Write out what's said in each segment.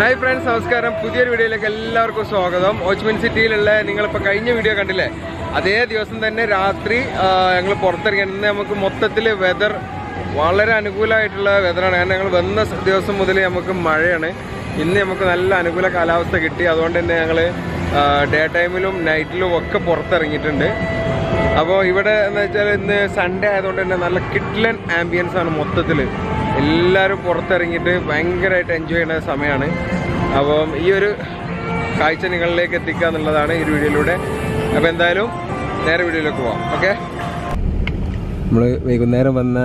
Hi friends നമസ്കാരം. പുതിയൊരു വീഡിയോയിലേക്ക് എല്ലാവർക്കും സ്വാഗതം. ഓച്ച്മിൻ സിറ്റിയിലുള്ള നിങ്ങളിപ്പോൾ കഴിഞ്ഞ വീഡിയോ കണ്ടില്ലേ? അതേ ദിവസം തന്നെ രാത്രി ഞങ്ങൾ പുറത്തിറങ്ങി. നമുക്ക് മൊത്തത്തിൽ വെതർ വളരെ അനുകൂലമായിട്ടുള്ള വെതറാണ് കാരണം ഞങ്ങൾ വന്ന ദിവസം മുതൽ നമുക്ക് മഴയാണ്. ഇന്ന് നമുക്ക് നല്ല അനുകൂല കാലാവസ്ഥ കിട്ടി. അതുകൊണ്ട് തന്നെ ഞങ്ങൾ ഡേ ടൈമിലും നൈറ്റിലും ഒക്കെ പുറത്തിറങ്ങിയിട്ടുണ്ട്. അപ്പോൾ ഇവിടെ എന്ന് വെച്ചാൽ ഇന്ന് സൺഡേ ആയതുകൊണ്ട് തന്നെ നല്ല കിഡ്ലൻ ആംബിയൻസ് ആണ് മൊത്തത്തിൽ എല്ലാവരും പുറത്തിറങ്ങിയിട്ട് ഭയങ്കരമായിട്ട് എൻജോയ് ചെയ്യുന്ന സമയമാണ്. അപ്പം ഈ ഒരു കാഴ്ച നിങ്ങളിലേക്ക് എത്തിക്കുക എന്നുള്ളതാണ് ഈ ഒരു വീഡിയോയിലൂടെ. അപ്പോൾ എന്തായാലും നേരെ വീഡിയോയിലേക്ക് പോവാം. ഓക്കെ നമ്മൾ വൈകുന്നേരം വന്ന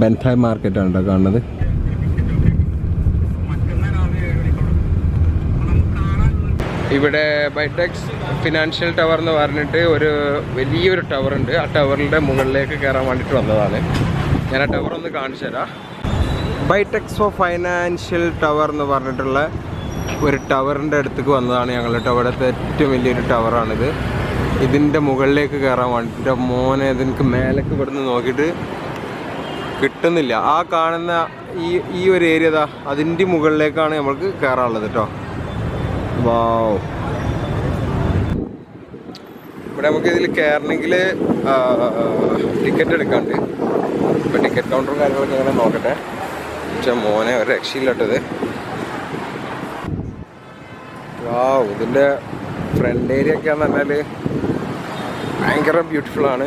ബെൻഥായ് മാർക്കറ്റാണ് കേട്ടോ കാണുന്നത്. ഇവിടെ ബൈടെക്സ് ഫിനാൻഷ്യൽ ടവർ എന്ന് പറഞ്ഞിട്ട് ഒരു വലിയൊരു ടവർ ഉണ്ട്. ആ ടവറിന്റെ മുകളിലേക്ക് കയറാൻ വേണ്ടിയിട്ട് വന്നതാണ്. ഞാൻ ആ ടവർ ഒന്ന് കാണിച്ചു തരാം. ബൈടെക്സോ ഫൈനാൻഷ്യൽ ടവർ എന്ന് പറഞ്ഞിട്ടുള്ള ഒരു ടവറിന്റെ അടുത്തേക്ക് വന്നതാണ് ഞങ്ങൾ ടവറത്തെ ഏറ്റവും വലിയൊരു ടവറാണിത് ഇതിന്റെ മുകളിലേക്ക് കയറാൻ വേണ്ടിയിട്ട് മോനെ ഇതിനക്ക് മേലേക്ക് ഇവിടുന്ന് നോക്കിയിട്ട് കിട്ടുന്നില്ല. ആ കാണുന്ന ഈ ഈ ഒരു ഏരിയ ദാ അതിന്റെ മുകളിലേക്കാണ് നമ്മൾക്ക് കയറാനുള്ളത് കേട്ടോ. വാവ് ഇവിടെ നമുക്ക് ഇതിൽ കയറണമെങ്കിൽ ടിക്കറ്റ് എടുക്കാണ്ട് ഇപ്പം ടിക്കറ്റ് കൗണ്ടറും കാര്യങ്ങളൊക്കെ അങ്ങനെ നോക്കട്ടെ. പക്ഷെ മോനെ ഒരു രക്ഷയില്ലട്ടത് ആ ഇതിന്റെ ഫ്രണ്ട് ഏരിയ ഒക്കെ എന്ന് ഭയങ്കര ബ്യൂട്ടിഫുൾ ആണ്.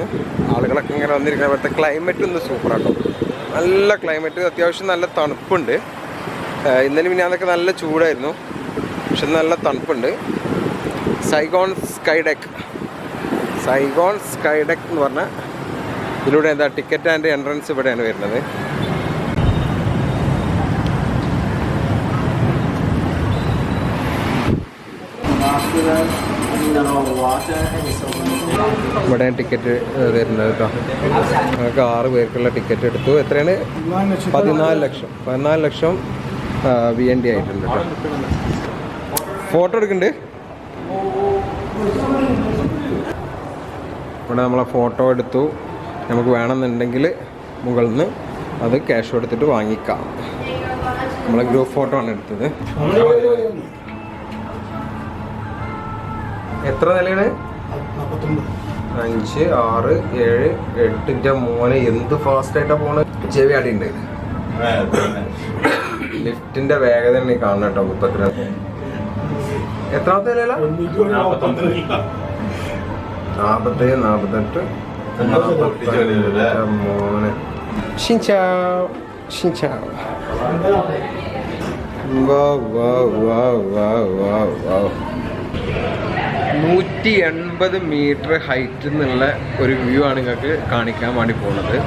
ആളുകളൊക്കെ ഇങ്ങനെ വന്നിരിക്കുന്ന ഇവിടുത്തെ ക്ലൈമറ്റ് ഒന്ന് സൂപ്പറാട്ടോ നല്ല ക്ലൈമറ്റ് അത്യാവശ്യം നല്ല തണുപ്പുണ്ട്. ഇന്നലെ പിന്നെ അതൊക്കെ നല്ല ചൂടായിരുന്നു. പക്ഷെ നല്ല തണുപ്പുണ്ട്. സൈഗോൺ സ്കൈഡെക് സൈഗോൺ സ്കൈഡെക് എന്ന് പറഞ്ഞാൽ ഇതിലൂടെ എന്താ ടിക്കറ്റ് ആൻഡ് എൻട്രൻസ് ഇവിടെയാണ് വരുന്നത്. ഇവിടെ ടിക്കറ്റ് വരുന്നത് കേട്ടോ. ഞങ്ങൾക്ക് ആറ് പേർക്കുള്ള ടിക്കറ്റ് എടുത്തു. എത്രയാണ്? പതിനാല് ലക്ഷം. പതിനാല് ലക്ഷം വി എൻ ഡി ആയിട്ടുണ്ട് കേട്ടോ. ഫോട്ടോ എടുക്കുന്നുണ്ട് ഇവിടെ നമ്മളെ ഫോട്ടോ എടുത്തു. നമുക്ക് വേണമെന്നുണ്ടെങ്കിൽ മുകളിൽ നിന്ന് അത് ക്യാഷ് കൊടുത്തിട്ട് വാങ്ങിക്കാം. നമ്മളെ ഗ്രൂപ്പ് ഫോട്ടോ ആണ് എടുത്തത്. എത്ര നിലയാണ്? അഞ്ച് ആറ് ഏഴ് എട്ടിന്റെ മോനെ എന്ത് ഫാസ്റ്റ് ആയിട്ടാ പോണത് ചെവി അടിയുണ്ട് ലിഫ്റ്റിന്റെ വേഗത തന്നെ കാണണം കേട്ടോ മുപ്പത്തിരണ്ട് എത്രാമത്തെ നിലയിലാണ് നാപ്പത്തെട്ട്. നാപ്പത്തൊമ്പത്. chào. Xin chào. Wow wow wow wow wow wow. നൂറ്റി എൺപത് മീറ്റർ ഹൈറ്റിൽ നിന്നുള്ള ഒരു വ്യൂ ആണ് നിങ്ങൾക്ക് കാണിക്കാൻ വേണ്ടി പോകുന്നത്.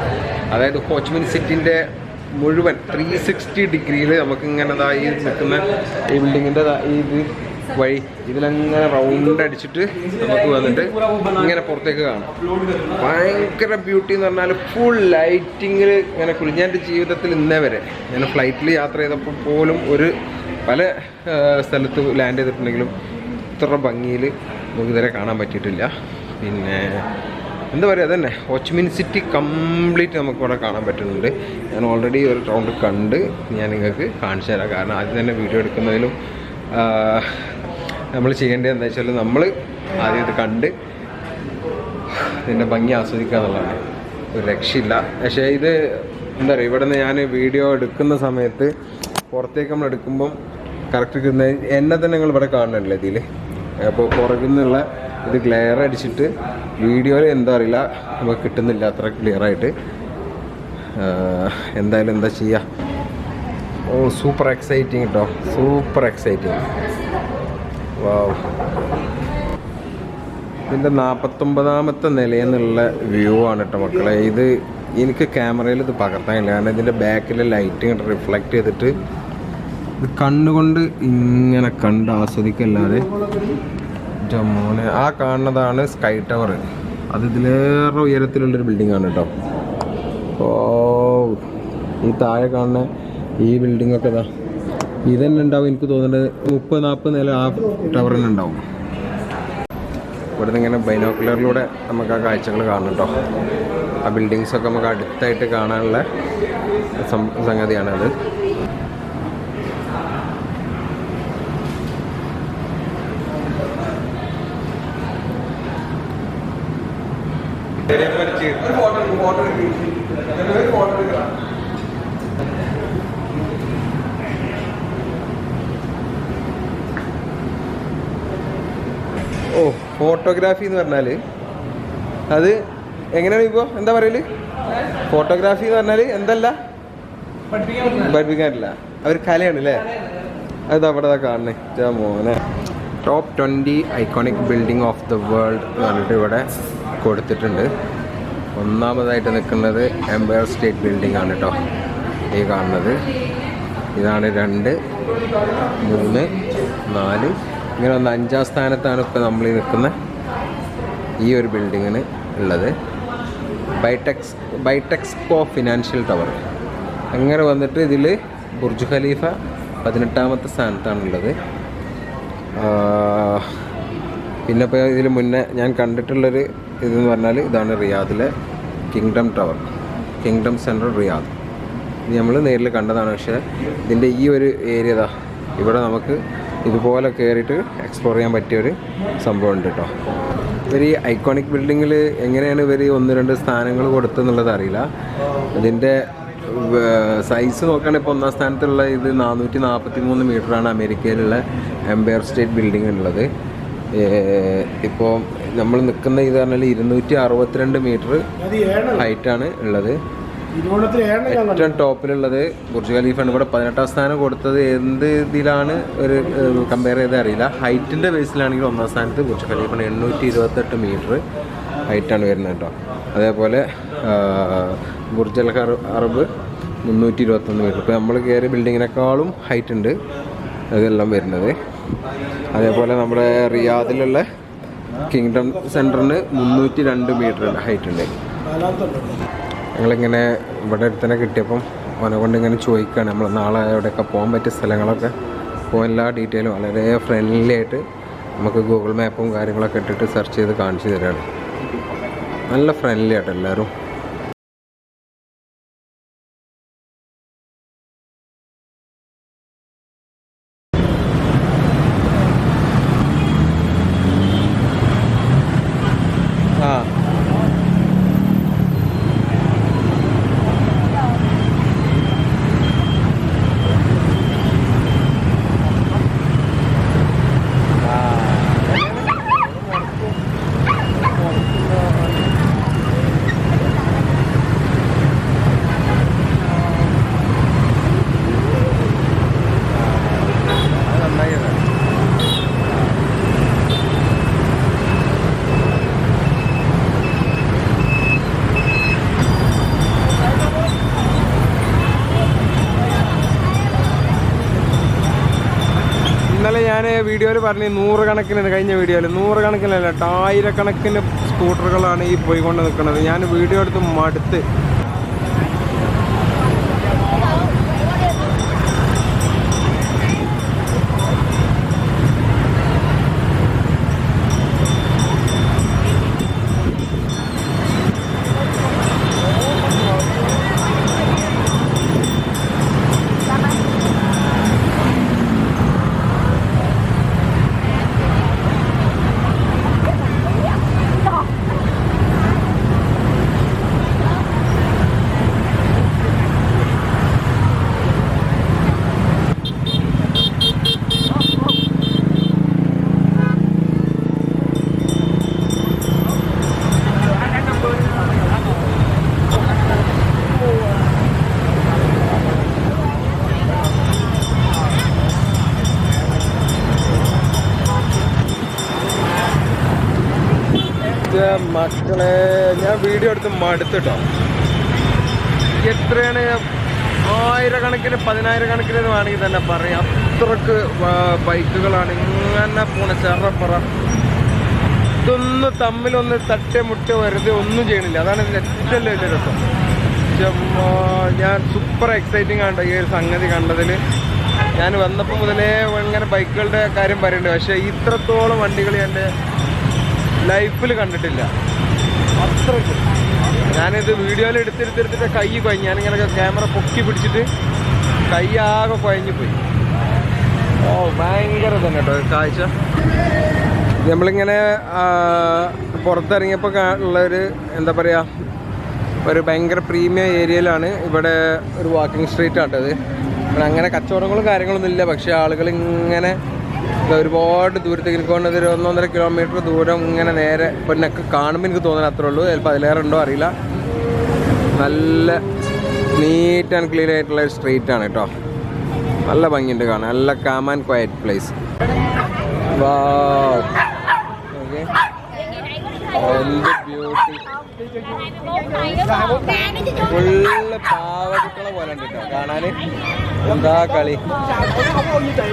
അതായത് ഹോച്ച്മിൻ സിറ്റിന്റെ മുഴുവൻ ത്രീ സിക്സ്റ്റി ഡിഗ്രിയിൽ നമുക്ക് ഇങ്ങനെ ദാ ഈ നിൽക്കുന്ന ഈ ബിൽഡിങ്ങിന്റെ ഈ ഇത് വഴി ഇതിലങ്ങനെ റൗണ്ട് അടിച്ചിട്ട് നമുക്ക് വന്നിട്ട് ഇങ്ങനെ പുറത്തേക്ക് കാണാം. ഭയങ്കര ബ്യൂട്ടി എന്ന് പറഞ്ഞാൽ ഫുൾ ലൈറ്റിങ്ങിൽ ഇങ്ങനെ കുഴിഞ്ഞാന്റെ ജീവിതത്തിൽ ഇന്നേ വരെ ഞാൻ ഫ്ലൈറ്റിൽ യാത്ര ചെയ്തപ്പോൾ പോലും ഒരു പല സ്ഥലത്ത് ലാൻഡ് ചെയ്തിട്ടുണ്ടെങ്കിലും ഇത്ര ഭംഗിയിൽ നമുക്ക് ഇതുവരെ കാണാൻ പറ്റിയിട്ടില്ല. പിന്നെ എന്താ പറയുക അതന്നെ. ഹോച്ച്മിൻ സിറ്റി കംപ്ലീറ്റ് നമുക്ക് ഇവിടെ കാണാൻ പറ്റുന്നുണ്ട്. ഞാൻ ഓൾറെഡി ഒരു റൗണ്ട് കണ്ട് ഞാൻ നിങ്ങൾക്ക് കാണിച്ചു തരാം. കാരണം ആദ്യം തന്നെ വീഡിയോ എടുക്കുന്നതിലും നമ്മൾ ചെയ്യേണ്ടത് എന്താ വെച്ചാൽ നമ്മൾ ആദ്യം ഇത് കണ്ട് ഇതിന്റെ ഭംഗി ആസ്വദിക്കുക എന്നുള്ളതാണ്. ഒരു രക്ഷയില്ല പക്ഷേ ഇത് എന്താ പറയുക ഇവിടെ നിന്ന് ഞാൻ വീഡിയോ എടുക്കുന്ന സമയത്ത് പുറത്തേക്ക് നമ്മൾ എടുക്കുമ്പം കറക്റ്റ് കിട്ടുന്ന എന്നെ തന്നെ നിങ്ങൾ ഇവിടെ കാണണമല്ലോ ഇതിൽ അപ്പോൾ പുറകിൽ നിന്നുള്ള ഇത് ഗ്ലെയർ അടിച്ചിട്ട് വീഡിയോയിൽ എന്താ അറിയില്ല നമുക്ക് കിട്ടുന്നില്ല അത്ര ക്ലിയറായിട്ട് എന്തായാലും എന്താ ചെയ്യുക ഓ സൂപ്പർ എക്സൈറ്റിങ് കേട്ടോ സൂപ്പർ എക്സൈറ്റിങ് ഇതിന്റെ നാൽപ്പത്തൊമ്പതാമത്തെ നിലയിൽ നിന്നുള്ള വ്യൂ ആണ് കേട്ടോ മക്കളെ. ഇത് എനിക്ക് ക്യാമറയിൽ ഇത് പകർത്താനില്ല കാരണം ഇതിന്റെ ബാക്കിലെ ലൈറ്റ് റിഫ്ലക്റ്റ് ചെയ്തിട്ട് ഇത് കണ്ണുകൊണ്ട് ഇങ്ങനെ കണ്ട് ആസ്വദിക്കല്ലാതെ ജമ്മുവിനെ ആ കാണുന്നതാണ് സ്കൈ ടവർ അത് ഇതിലേറെ ഉയരത്തിലുള്ളൊരു ബിൽഡിംഗ് ആണ് കേട്ടോ ഓ ഈ താഴെ കാണുന്ന ഈ ബിൽഡിംഗ് ഒക്കെ ഇതാ. ഇതന്നെ ഉണ്ടാവും എനിക്ക് തോന്നുന്നത്. മുപ്പത് നാൽപ്പത് നില ആ ടവർ തന്നെ ഉണ്ടാവും ഇവിടെ നിന്ന് ഇങ്ങനെ ബൈനോക്കുലറിലൂടെ നമുക്ക് ആ കാഴ്ചകൾ കാണണം കേട്ടോ ആ ബിൽഡിങ്സൊക്കെ നമുക്ക് അടുത്തായിട്ട് കാണാനുള്ള സംഗതിയാണത്. ഫോട്ടോ ഫോട്ടോ ഫോട്ടോ ഓ ഫോട്ടോഗ്രാഫി എന്ന് പറഞ്ഞാൽ അത് എങ്ങനെയാണ് ഇപ്പോൾ എന്താ പറയൽ? ഫോട്ടോഗ്രാഫി എന്ന് പറഞ്ഞാൽ എന്തല്ല? പഠിപ്പിക്കാനില്ല. അവർ കലയാണ് അല്ലേ? അത് അവിടെ കാണണേ മോനെ. Top twenty iconic building of the world എന്ന് പറഞ്ഞിട്ട് ഇവിടെ കൊടുത്തിട്ടുണ്ട്. ഒന്നാമതായിട്ട് നിൽക്കുന്നത് എംപയർ സ്റ്റേറ്റ് ബിൽഡിംഗ് ആണ് കേട്ടോ ഈ കാണുന്നത്. ഇതാണ് രണ്ട് മൂന്ന് നാല് ഇങ്ങനെ ഒന്ന് അഞ്ചാം സ്ഥാനത്താണ് ഇപ്പോൾ നമ്മൾ നിൽക്കുന്ന. ഈ ഒരു ബിൽഡിങ്ങിന് ഉള്ളത്. ബൈടെക്സ് ബൈടെക്സ്കോ ഫിനാൻഷ്യൽ ടവർ അങ്ങനെ വന്നിട്ട് ഇതിൽ ബുർജ് ഖലീഫ പതിനെട്ടാമത്തെ സ്ഥാനത്താണുള്ളത്. പിന്നെ ഇപ്പോൾ ഇതിൽ മുന്നേ ഞാൻ കണ്ടിട്ടുള്ളൊരു ഇതെന്ന് പറഞ്ഞാൽ ഇതാണ് റിയാദിലെ Kingdom Tower Kingdom Central Riyadh ഇത് നമ്മൾ നേരിൽ കണ്ടതാണ്. പക്ഷേ ഇതിന്റെ ഈ ഒരു ഏരിയ ഇവിടെ നമുക്ക് ഇതുപോലെ കയറിയിട്ട് എക്സ്പ്ലോർ ചെയ്യാൻ പറ്റിയൊരു സംഭവം ഉണ്ട് കേട്ടോ ഇവർ ഈ ഐക്കോണിക് ബിൽഡിങ്ങിൽ എങ്ങനെയാണ് ഇവർ ഒന്ന് രണ്ട് സ്ഥാനങ്ങൾ കൊടുത്തെന്നുള്ളത് അറിയില്ല. അതിന്റെ സൈസ് നോക്കുകയാണെങ്കിൽ ഇപ്പോൾ ഒന്നാം സ്ഥാനത്തുള്ള ഇത് നാനൂറ്റി നാൽപ്പത്തി മൂന്ന് മീറ്ററാണ് അമേരിക്കയിലുള്ള എംപയർ സ്റ്റേറ്റ് ബിൽഡിംഗ് ഉള്ളത്. ഇപ്പോൾ നമ്മൾ നിൽക്കുന്ന ഇത് പറഞ്ഞാൽ ഇരുന്നൂറ്റി അറുപത്തിരണ്ട് മീറ്റർ ഹൈറ്റാണ് ഉള്ളത്. ഏറ്റവും ടോപ്പിലുള്ളത് ബുർജ് ഖലീഫാണ്. ഇവിടെ പതിനെട്ടാം സ്ഥാനം കൊടുത്തത് എന്ത് ഇതിലാണ് ഒരു കമ്പയർ ചെയ്ത് അറിയില്ല. ഹൈറ്റിന്റെ ബേസിലാണെങ്കിൽ ഒന്നാം സ്ഥാനത്ത് ബുർജ് ഖലീഫാണ്. എണ്ണൂറ്റി ഇരുപത്തെട്ട് മീറ്റർ ഹൈറ്റാണ് വരുന്നത് കേട്ടോ. അതേപോലെ ബുർജൽ ബുർജ് അൽ അറബ് മുന്നൂറ്റി ഇരുപത്തൊന്ന് മീറ്റർ ഇപ്പോൾ നമ്മൾ കയറിയ ബിൽഡിങ്ങിനേക്കാളും ഹൈറ്റ് ഉണ്ട് അതെല്ലാം വരുന്നത്. അതേപോലെ നമ്മുടെ റിയാദിലുള്ള കിങ്ഡം സെന്ററിന് മുന്നൂറ്റി രണ്ട് മീറ്റർ ഹൈറ്റ് ഉണ്ട്? ഞങ്ങളിങ്ങനെ ഇവിടെ അടുത്തന്നെ കിട്ടിയപ്പം അവനെ കൊണ്ട് ഇങ്ങനെ ചോദിക്കുകയാണ് നമ്മൾ നാളെ എവിടെയൊക്കെ പോകാൻ പറ്റിയ സ്ഥലങ്ങളൊക്കെ. അപ്പോൾ എല്ലാ ഡീറ്റെയിലും വളരെ ഫ്രണ്ട്ലി ആയിട്ട് നമുക്ക് ഗൂഗിൾ മാപ്പും കാര്യങ്ങളൊക്കെ ഇട്ടിട്ട് സെർച്ച് ചെയ്ത് കാണിച്ചു തരാണ്. നല്ല ഫ്രണ്ട്ലി ആയിട്ട് എല്ലാവരും ആ അത് നന്നായില്ലേ? ഇന്നലെ ഞാൻ വീഡിയോയിൽ പറഞ്ഞു നൂറുകണക്കിന് കഴിഞ്ഞ വീഡിയോയിൽ നൂറുകണക്കിനല്ല ആയിരക്കണക്കിന് സ്കൂട്ടറുകളാണ് ഈ പോയിക്കൊണ്ട് നിൽക്കുന്നത്. ഞാൻ വീഡിയോ എടുത്ത് മടുത്ത് വീഡിയോ എടുത്ത് മടുത്തിട്ടോ. എത്രയാണ്? ആയിരക്കണക്കിന് പതിനായിരക്കണക്കിന് വേണമെങ്കിൽ തന്നെ പറയാം. അത്രയ്ക്ക് ബൈക്കുകളാണ് ഇങ്ങനെ പോണ ചെറപ്പറ. ഇതൊന്ന് തമ്മിലൊന്ന് തട്ടി മുട്ടി വെറുതെ ഒന്നും ചെയ്യണില്ല. അതാണ് ഇതിന്റെ ഏറ്റവും വലിയ രസം. ഞാൻ സൂപ്പർ എക്സൈറ്റിംഗ് ആണ് ഈ ഒരു സംഗതി കണ്ടതിൽ ഞാൻ വന്നപ്പോൾ മുതലേ ഇങ്ങനെ ബൈക്കുകളുടെ കാര്യം പറയുന്നുണ്ട് പക്ഷേ ഇത്രത്തോളം വണ്ടികൾ എന്റെ ലൈഫിൽ കണ്ടിട്ടില്ല. അത്രയ്ക്ക് ഞാനിത് വീഡിയോയിൽ എടുത്തെടുത്തെടുത്തിട്ട് കൈ കുഴഞ്ഞു ഞാനിങ്ങനെ ക്യാമറ പൊക്കി പിടിച്ചിട്ട് കൈ ആകെ കുഴഞ്ഞു പോയി. ഓ ഭയങ്കര തന്നെ കേട്ടോ കാഴ്ച. നമ്മളിങ്ങനെ പുറത്തിറങ്ങിയപ്പോൾ ഉള്ളൊരു എന്താ പറയുക ഒരു ഭയങ്കര പ്രീമിയം ഏരിയയിലാണ് ഇവിടെ ഒരു വാക്കിംഗ് സ്ട്രീറ്റ് ആട്ടത്. അങ്ങനെ കച്ചവടങ്ങളും കാര്യങ്ങളൊന്നും ഇല്ല പക്ഷേ ആളുകൾ ഇങ്ങനെ ഒരുപാട് ദൂരത്തേക്ക് കൊണ്ട് ഒരു ഒന്നൊന്നര കിലോമീറ്റർ ദൂരം ഇങ്ങനെ നേരെ പിന്നൊക്കെ കാണുമ്പോൾ എനിക്ക് തോന്നുന്നത് അത്രേ ഉള്ളൂ. ചിലപ്പോൾ അതിലേറെ ഉണ്ടോ അറിയില്ല. നല്ല നീറ്റ് ആൻഡ് ക്ലീൻ ആയിട്ടുള്ള ഒരു സ്ട്രീറ്റ് ആണ് കേട്ടോ. നല്ല ഭംഗിയുണ്ട് കാണാൻ. നല്ല calm and quiet place full പാവകുട്ടികളെ പോലെ ഉണ്ട് കേട്ടോ. കാണാന്. എന്താ കളി? ഇതാ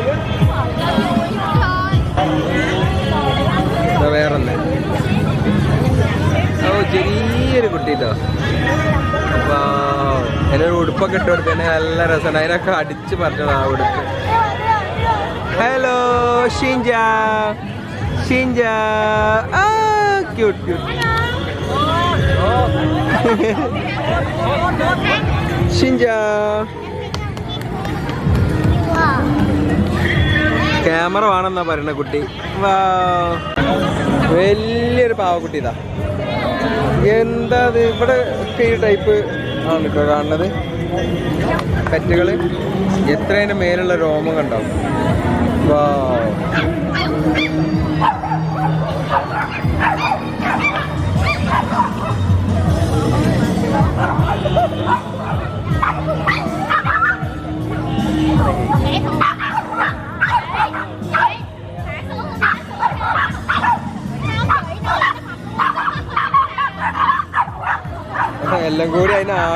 ഓ ചെറിയൊരു കുട്ടിട്ടോ എന്നൊരു ഉടുപ്പൊക്കെ ഇട്ട് കൊടുത്തന്നെ നല്ല രസമാണ് അതിനൊക്കെ അടിച്ച് പറഞ്ഞത് ആ ഉടുപ്പ്. ഹലോ ഷിൻജ ഷിൻജ ആ ക്യൂട്ട് ക്യൂട്ട് ഷിൻജ ക്യാമറ വേണമെന്നാ പറയണ കുട്ടി. വലിയൊരു പാവക്കുട്ടി ഇതാ. എന്താ ഇവിടെ ഈ ടൈപ്പ് ആണ് കേട്ടോ കാണുന്നത്. പെറ്റുകൾ. എത്ര മേലുള്ള രോമം കണ്ടോ വാ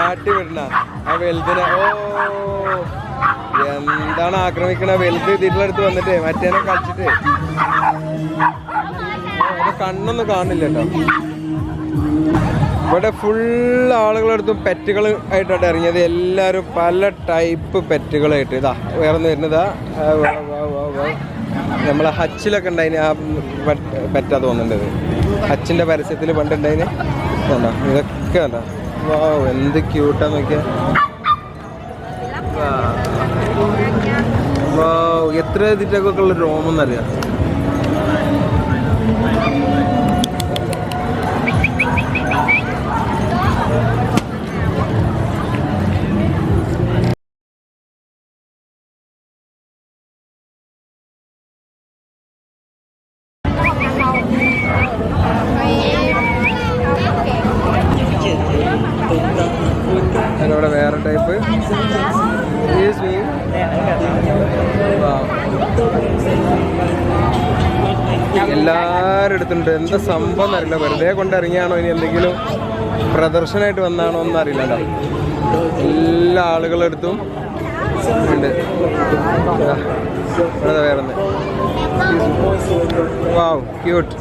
അതിനെ വിടണ. ആ വലുതിനെ ഓ എന്താണ് ആക്രമിക്കണ? വലുത് ഇതിലടുത്ത് വന്നിട്ട് മറ്റേനെ കളിച്ചിട്ട്. കണ്ണൊന്നും കാണില്ല കേട്ടോ ഇവിടെ ഫുൾ ആളുകളടുത്തും പെറ്റുകൾ ആയിട്ടാണ് ഇറങ്ങിയത്. എല്ലാവരും പല ടൈപ്പ് പെറ്റുകളായിട്ട് ഇതാ ഉയർന്നു വരുന്നതാ. നമ്മളെ ഹച്ചിലൊക്കെ ഉണ്ടായിന്. ആ പെറ്റാ തോന്നുന്നുണ്ടത്. ഹച്ചിന്റെ പരസ്യത്തിൽ പണ്ടുണ്ടായിന്. ഇതൊക്കെ കണ്ടോ? എന്ത് ക്യൂട്ടാ നോക്കിയാ വാ എത്ര ഇതിട്ടൊക്കെ ഉള്ള രോമം കൊണ്ടിറങ്ങിയാണോ ഇനി എന്തെങ്കിലും പ്രദർശനമായിട്ട് വന്നാണോ എന്ന് അറിയില്ല കേട്ടോ എല്ലാ ആളുകളെടുത്തും ഉണ്ട് വേറെ വാവ് ക്യൂട്ട്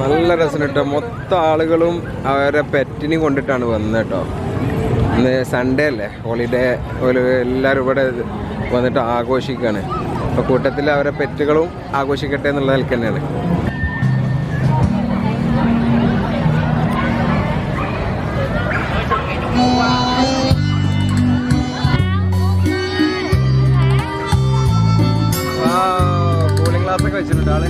നല്ല രസം കേട്ടോ. മൊത്തം ആളുകളും അവരെ പെറ്റിനെയും കൊണ്ടിട്ടാണ് വന്നത് കേട്ടോ. ഇന്ന് സൺഡേ അല്ലേ? ഹോളിഡേ എല്ലാവരും ഇവിടെ വന്നിട്ട് ആഘോഷിക്കുകയാണ് അപ്പോൾ കൂട്ടത്തിൽ അവരെ പെറ്റുകളും ആഘോഷിക്കട്ടെ എന്നുള്ള നിലയ്ക്ക് തന്നെയാണ് കൂളിംഗ് ഗ്ലാസ് ഒക്കെ വെച്ചിട്ടുണ്ട് ആൾ.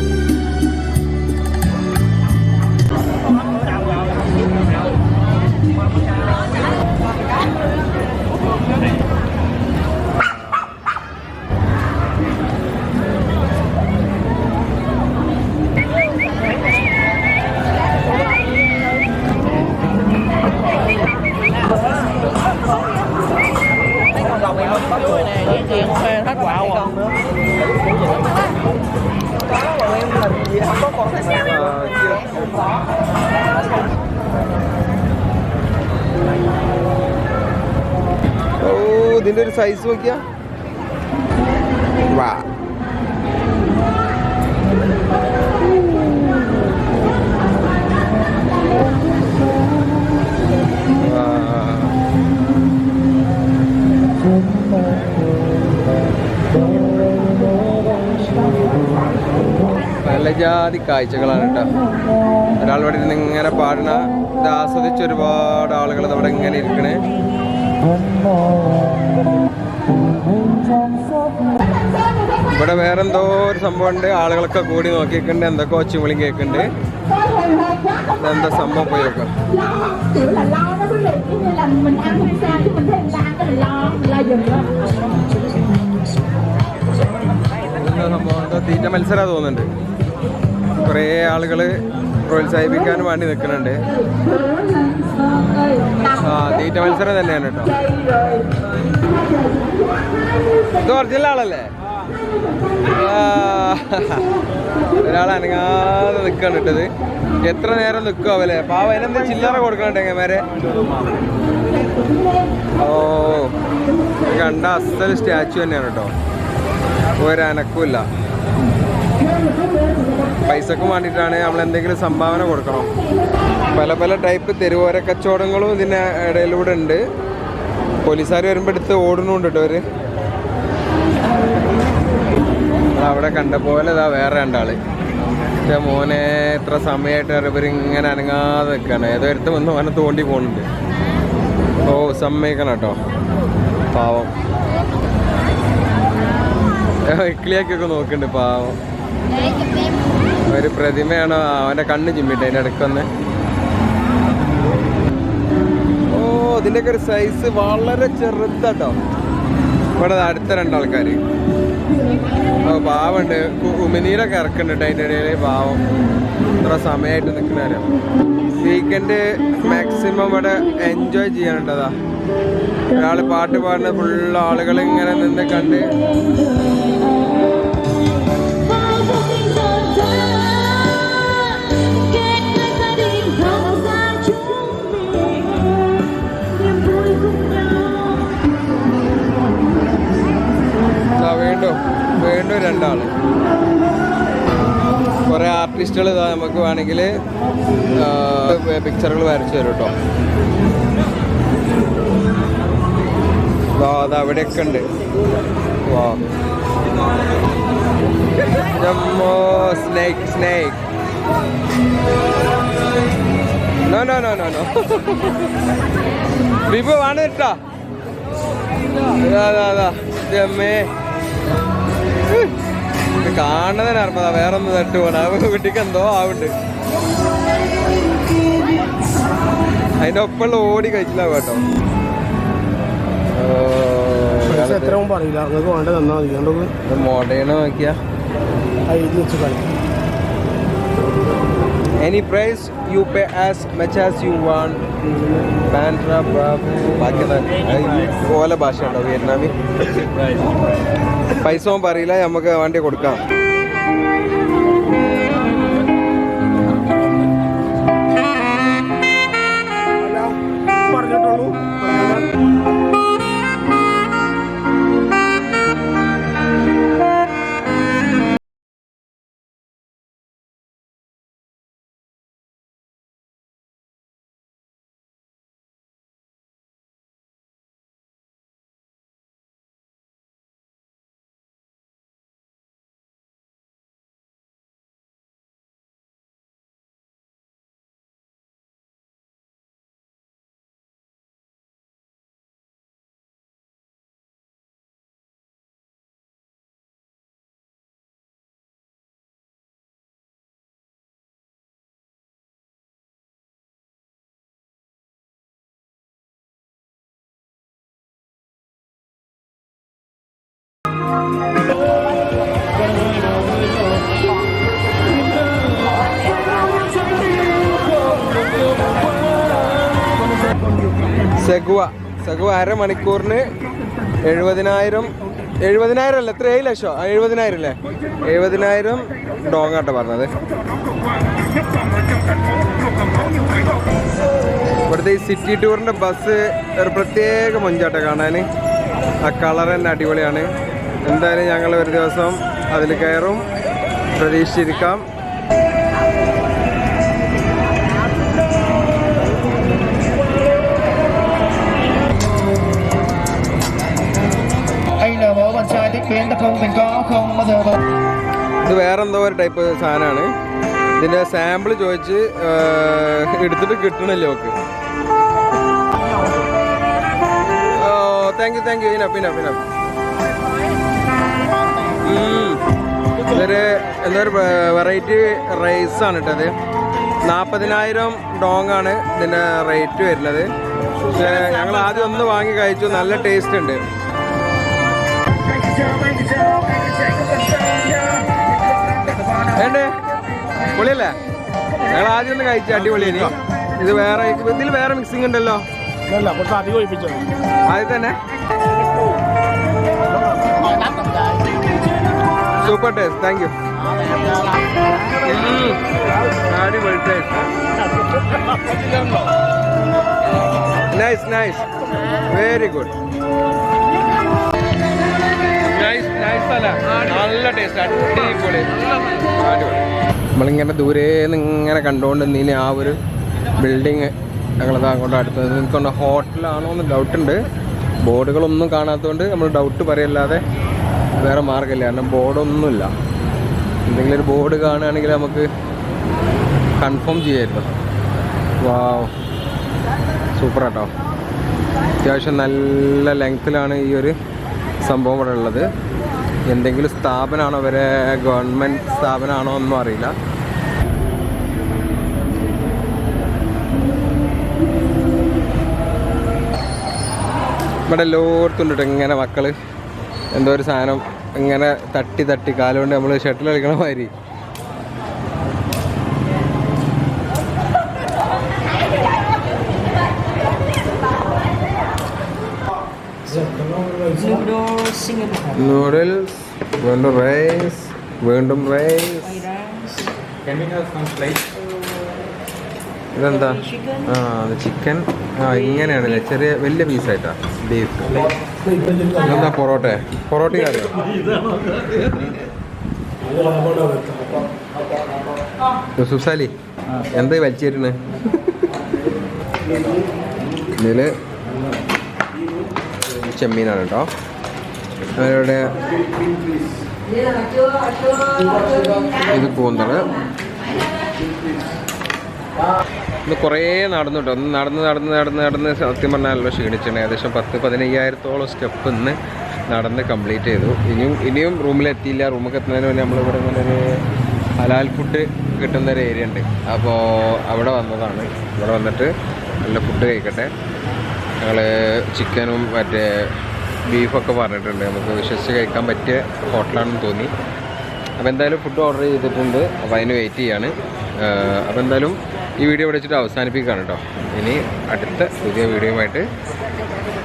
ഇതിന്റെ ഒരു സൈസ് നോക്കിയാ? വാ. നല്ല ജാതി കാഴ്ചകളാണ് കേട്ടോ. ഒരാൾ ഇവിടെ ഇരുന്ന് ഇങ്ങനെ പാടണ ഇത് ആസ്വദിച്ച് ഒരുപാട് ആളുകൾ അവിടെ ഇങ്ങനെ ഇരിക്കണേ. ഇവിടെ വേറെന്തോ ഒരു സംഭവം ഉണ്ട് ആളുകളൊക്കെ കൂടി നോക്കിയിട്ടുണ്ട്. എന്തൊക്കെ ഒച്ചുവിളിയും കേൾക്കുന്നുണ്ട്. എന്താ സംഭവം? പോയി നോക്കാം. തീറ്റ മത്സരം തോന്നുന്നുണ്ട്. കുറേ ആളുകൾ പ്രോത്സാഹിപ്പിക്കാൻ വേണ്ടി നിൽക്കുന്നുണ്ട്. തീറ്റ മത്സരം തന്നെയാണ് കേട്ടോ. ഇത് ഒറിജിനൽ ആളല്ലേ? ഒരാൾ അനങ്ങാതെ നിൽക്കാണ് ഇട്ടത് എത്ര നേരം നിൽക്കും അവലെ? പാവ അതിനെന്താ ചില്ലറ കൊടുക്കണട്ടെ മേരെ ഓ കണ്ട അസൽ സ്റ്റാച്ചു തന്നെയാണ് കേട്ടോ. ഒരനക്കുമില്ല പൈസക്കും വേണ്ടിയിട്ടാണ് നമ്മൾ എന്തെങ്കിലും സംഭാവന കൊടുക്കണം. പല പല ടൈപ്പ് തെരുവോര കച്ചവടങ്ങളും ഇതിന്റെ ഇടയിലൂടെ ഉണ്ട്. പോലീസുകാർ വരുമ്പോൾ എടുത്ത് ഓടുന്നുണ്ട് കേട്ടോ അവർ. അവിടെ കണ്ട പോലെ ഇതാ വേറെ രണ്ടാൾ. എന്റെ മോനെ എത്ര സമയമായിട്ട് ഇവരിങ്ങനെ ഇങ്ങനെ അനങ്ങാതെ നിൽക്കുകയാണ് ഏതോ എടുത്ത് വന്ന് മോനെ തോണ്ടി പോകുന്നുണ്ട് ഓ സമ്മതിക്കണം കേട്ടോ പാവം. ഇക്ലിയാക്കിയൊക്കെ നോക്കുന്നുണ്ട് പാവം. ഒരു പ്രതിമയാണോ അവന്റെ കണ്ണ് ചിമ്മിട്ട് അതിന്റെ ഇടയ്ക്ക് വന്ന് ഓ ഒരു സൈസ് വളരെ ചെറുതാട്ടോ. ഇവിടെ അടുത്ത രണ്ടാൾക്കാർ ഓ ഭാവുണ്ട് ഉമിനീരൊക്കെ ഇറക്കുന്നുണ്ട് അതിന്റെ ഇടയിൽ പാവം. ഇത്ര സമയമായിട്ട് നിൽക്കുന്നവരും വീക്കെൻഡ് മാക്സിമം ഇവിടെ എൻജോയ് ചെയ്യാനുണ്ടതാ ഒരാൾ പാട്ട് പാടുന്ന ഫുള്ള് ആളുകൾ ഇങ്ങനെ നിന്ന് കണ്ട്. വീണ്ടും വീണ്ടും രണ്ടാൾ. കുറേ ആർട്ടിസ്റ്റുകൾ ഇതാ നമുക്ക് വേണമെങ്കിൽ പിക്ചറുകൾ വരച്ചു തരും കേട്ടോ ദാ അത് അവിടെയൊക്കെ ഉണ്ട്. വാ. ജമ്മോ snake snake no no no no no വേണം കേട്ടോ അതാ അതാ അതാ ജമ്മേ. ഇത് കാണുന്നതിന് അർമ്മതാ വേറെ ഒന്ന് തട്ട് പോണ കുട്ടിക്ക് എന്തോ ആവുണ്ട് അതിന്റെ ഒപ്പമുള്ള ഓടി കഴിച്ചില്ല കേട്ടോ. എത്ര മതി. അതുകൊണ്ട് നോക്കിയാ any price you pay as much as you want Bandra ബാക്കി ഓല ഭാഷ ഉണ്ടോ വിയറ്റ്നാമി പൈസ പറയില്ല നമുക്ക് വണ്ടി കൊടുക്കാം. സെഗുവ സെഗുവ അരമണിക്കൂറിന് എഴുപതിനായിരം എഴുപതിനായിരം അല്ല? എത്ര ഏഴ് ലക്ഷോ എഴുപതിനായിരം അല്ലേ? എഴുപതിനായിരം ഡോങ്ങാട്ടോ പറഞ്ഞത്. ഇവിടുത്തെ ഈ സിറ്റി ടൂറിന്റെ ബസ് ഒരു പ്രത്യേക മൊഞ്ചാട്ടോ കാണാൻ ആ കളർ തന്നെ അടിപൊളിയാണ്. എന്തായാലും ഞങ്ങൾ ഒരു ദിവസം അതിൽ കയറും. പ്രതീക്ഷിച്ചിരിക്കാം. ഇത് വേറെന്തോ ഒരു ടൈപ്പ് സാധനമാണ്. ഇതിന്റെ സാമ്പിൾ ചോദിച്ച് എടുത്തിട്ട് കിട്ടണില്ല okay thank you thank you enough. ഇതൊരു എന്തൊരു വെറൈറ്റി റൈസ് ആണ് കേട്ടത് നാൽപ്പതിനായിരം ഡോങ് ആണ് ഇതിന്റെ റേറ്റ് വരുന്നത്. പക്ഷേ ഞങ്ങൾ ആദ്യം ഒന്ന് വാങ്ങി കഴിച്ചു. നല്ല ടേസ്റ്റ് ഉണ്ട്. വേണ്ടേ? പൊളിയല്ലേ? ഞങ്ങൾ ആദ്യം ഒന്ന് കഴിച്ചു. അടിപൊളിയാണ് ഇത് വേറെ ഇതിൽ വേറെ മിക്സിംഗ് ഉണ്ടല്ലോ. ആദ്യം തന്നെ? സൂപ്പർ ടേസ്റ്റ് താങ്ക് യു അടിപൊളി taste nice nice very good nice nice അല്ല. നല്ല ടേസ്റ്റ് അടിപൊളി. അടിപൊളി. നമ്മളിങ്ങനെ ദൂരെ ഇങ്ങനെ കണ്ടുകൊണ്ട് നീ ആ ഒരു ബിൽഡിങ് ഞങ്ങളത് അങ്ങോട്ട് അടുത്തത്. എനിക്കൊണ്ട് ഹോട്ടലാണോ എന്ന് ഡൗട്ടുണ്ട് ബോർഡുകളൊന്നും കാണാത്തതുകൊണ്ട് നമ്മൾ ഡൗട്ട് പറയല്ലാതെ വേറെ മാർഗമില്ല കാരണം ബോർഡൊന്നുമില്ല. എന്തെങ്കിലും ഒരു ബോർഡ് കാണുകയാണെങ്കിൽ നമുക്ക് കൺഫേം ചെയ്യായിരുന്നു വാ സൂപ്പർ കേട്ടോ അത്യാവശ്യം നല്ല ലെങ്ത്തിലാണ് ഈ ഒരു സംഭവം ഇവിടെ ഉള്ളത്. എന്തെങ്കിലും സ്ഥാപനമാണോ വരെ ഗവൺമെന്റ് സ്ഥാപനമാണോ ഒന്നും അറിയില്ല. ഇവിടെ എല്ലായിടത്തും ഇങ്ങനെ മക്കൾ എന്തോ ഒരു സാധനം ഇങ്ങനെ തട്ടി തട്ടി കാലുകൊണ്ട് നമ്മൾ ഷട്ടിൽ കളിക്കണ മാതിരി. നൂഡിൽസ് വീണ്ടും റൈസ് വീണ്ടും റൈസ് Fried rice. ഇതെന്താ? ആ ചിക്കൻ ആ ഇങ്ങനെയാണല്ലേ? ചെറിയ വലിയ പീസായിട്ടാ ബീഫ് ഇതെന്താ പൊറോട്ട? പൊറോട്ട അറിയോ സുസാലി സാലി എന്താ വലിച്ചേരുന്നത് ഇതിൽ ചെമ്മീനാണ് കേട്ടോ. അവരുടെ ഇത് കൂന്തൾ. ഇത് കുറേ നടന്നു കേട്ടോ ഒന്ന് നടന്ന് നടന്ന് നടന്ന് നടന്ന് സത്യം പറഞ്ഞാലല്ലോ ക്ഷീണിച്ചിട്ടുണ്ട് ഏകദേശം പത്ത് പതിനയ്യായിരത്തോളം സ്റ്റെപ്പ് ഇന്ന് നടന്ന് കംപ്ലീറ്റ് ചെയ്തു. ഇനിയും ഇനിയും റൂമിലെത്തിയില്ല. റൂമൊക്കെ എത്തുന്നതിന് മുന്നേ നമ്മളിവിടെ ഇങ്ങനെ ഒരു ഹലാൽ ഫുഡ് കിട്ടുന്ന ഒരു ഏരിയ ഉണ്ട്. അപ്പോൾ അവിടെ വന്നതാണ്. ഇവിടെ വന്നിട്ട് നല്ല ഫുഡ് കഴിക്കട്ടെ. ഞങ്ങൾ ചിക്കനും മറ്റേ ബീഫൊക്കെ പറഞ്ഞിട്ടുണ്ട്. നമുക്ക് വിശ്വസിച്ച് കഴിക്കാൻ പറ്റിയ ഹോട്ടലാണെന്ന് തോന്നി. അപ്പോൾ എന്തായാലും ഫുഡ് ഓർഡർ ചെയ്തിട്ടുണ്ട്. അപ്പോൾ അതിന് വെയിറ്റ് ചെയ്യാണ്. അപ്പോൾ എന്തായാലും ഈ വീഡിയോ ഇവിടെ വെച്ചിട്ട് അവസാനിപ്പിക്കുകയാണ് കേട്ടോ. ഇനി അടുത്ത പുതിയ വീഡിയോയുമായിട്ട്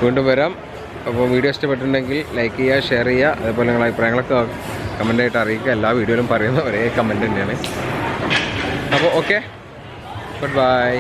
വീണ്ടും വരാം. അപ്പോൾ വീഡിയോ ഇഷ്ടപ്പെട്ടിട്ടുണ്ടെങ്കിൽ ലൈക്ക് ചെയ്യുക ഷെയർ ചെയ്യുക അതേപോലെ നിങ്ങളുടെ അഭിപ്രായങ്ങളൊക്കെ കമന്റായിട്ട് അറിയിക്കുക. എല്ലാ വീഡിയോയിലും പറയുന്ന ഒരേ കമന്റ് തന്നെയാണ്. അപ്പോൾ ഓക്കെ ഗുഡ് ബൈ